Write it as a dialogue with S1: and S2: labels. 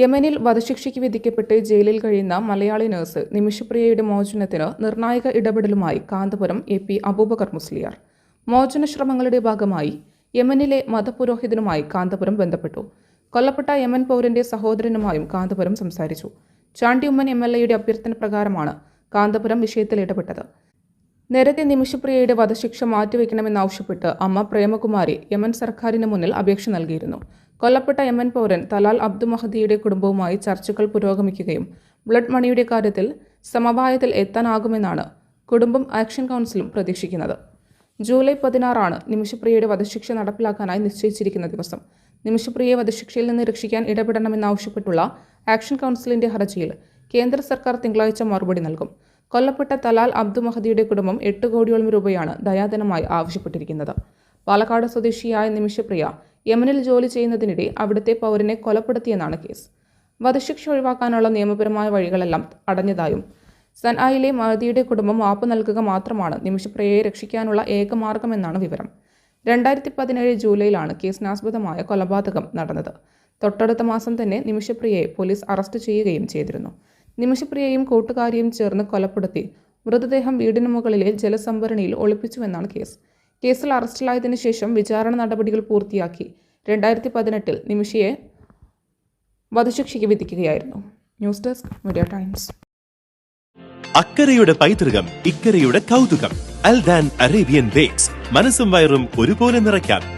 S1: യമനിൽ വധശിക്ഷയ്ക്ക് വിധിക്കപ്പെട്ട് ജയിലിൽ കഴിയുന്ന മലയാളി നഴ്സ് നിമിഷപ്രിയയുടെ മോചനത്തിന് നിർണായക ഇടപെടലുമായി കാന്തപുരം എ പി അബൂബക്കർ മുസ്ലിയാർ. മോചന ശ്രമങ്ങളുടെ ഭാഗമായി യമനിലെ മതപുരോഹിതനുമായി കാന്തപുരം ബന്ധപ്പെട്ടു. കൊല്ലപ്പെട്ട യമൻ പൗരന്റെ സഹോദരനുമായും കാന്തപുരം സംസാരിച്ചു. ചാണ്ടി ഉമ്മൻ എം എൽ എയുടെ അഭ്യർത്ഥന പ്രകാരമാണ് കാന്തപുരം വിഷയത്തിൽ ഇടപെട്ടത്. നേരത്തെ നിമിഷപ്രിയയുടെ വധശിക്ഷ മാറ്റിവെക്കണമെന്നാവശ്യപ്പെട്ട് അമ്മ പ്രേമകുമാരി യമൻ സർക്കാരിന് മുന്നിൽ അപേക്ഷ നൽകിയിരുന്നു. കൊല്ലപ്പെട്ട യമൻ പൗരൻ തലാൽ അബ്ദു മഹദിയുടെ കുടുംബവുമായി ചർച്ചകൾ പുരോഗമിക്കുകയും ബ്ലഡ് മണിയുടെ കാര്യത്തിൽ സമവായത്തിൽ എത്താനാകുമെന്നാണ് കുടുംബം ആക്ഷൻ കൗൺസിലും പ്രതീക്ഷിക്കുന്നത്. ജൂലൈ പതിനാറാണ് നിമിഷപ്രിയയുടെ വധശിക്ഷ നടപ്പിലാക്കാനായി നിശ്ചയിച്ചിരിക്കുന്ന ദിവസം. നിമിഷപ്രിയയെ വധശിക്ഷയിൽ നിന്ന് രക്ഷിക്കാൻ ഇടപെടണമെന്നാവശ്യപ്പെട്ടുള്ള ആക്ഷൻ കൗൺസിലിന്റെ ഹർജിയിൽ കേന്ദ്ര സർക്കാർ തിങ്കളാഴ്ച മറുപടി നൽകും. കൊല്ലപ്പെട്ട തലാൽ അബ്ദു മഹദിയുടെ കുടുംബം എട്ട് കോടിയോളം രൂപയാണ് ദയാധനമായി ആവശ്യപ്പെട്ടിരിക്കുന്നത്. പാലക്കാട് സ്വദേശിയായ നിമിഷപ്രിയ യമനിൽ ജോലി ചെയ്യുന്നതിനിടെ അവിടുത്തെ പൗരനെ കൊലപ്പെടുത്തിയെന്നാണ് കേസ്. വധശിക്ഷ ഒഴിവാക്കാനുള്ള നിയമപരമായ വഴികളെല്ലാം അടഞ്ഞതായും സൻആയിലെ മഹദിയുടെ കുടുംബം മാപ്പ് നൽകുക മാത്രമാണ് നിമിഷപ്രിയയെ രക്ഷിക്കാനുള്ള ഏക മാർഗമെന്നാണ് വിവരം. രണ്ടായിരത്തി പതിനേഴ് ജൂലൈയിലാണ് കേസിനാസ്പദമായ കൊലപാതകം നടന്നത്. തൊട്ടടുത്ത മാസം തന്നെ നിമിഷപ്രിയയെ പോലീസ് അറസ്റ്റ് ചെയ്യുകയും ചെയ്തിരുന്നു. നിമിഷപ്രിയയും കൂട്ടുകാരിയും ചേർന്ന് കൊലപ്പെടുത്തി മൃതദേഹം വീടിന് മുകളിലെ ജലസംഭരണിയിൽ ഒളിപ്പിച്ചുവെന്നാണ് കേസ്. കേസിൽ അറസ്റ്റിലായതിനു ശേഷം വിചാരണ നടപടികൾ പൂർത്തിയാക്കി രണ്ടായിരത്തി പതിനെട്ടിൽ നിമിഷയെ വധശിക്ഷയ്ക്ക് വിധിക്കുകയായിരുന്നു. News Desk Media Times.
S2: അക്കരയുടെ പൈതൃകം ഇക്കരയുടെ കൗതുകം. Aldan Arabian Bakes. മനസ്സും വയറും ഒരുപോലെ നിറയ്ക്കാം.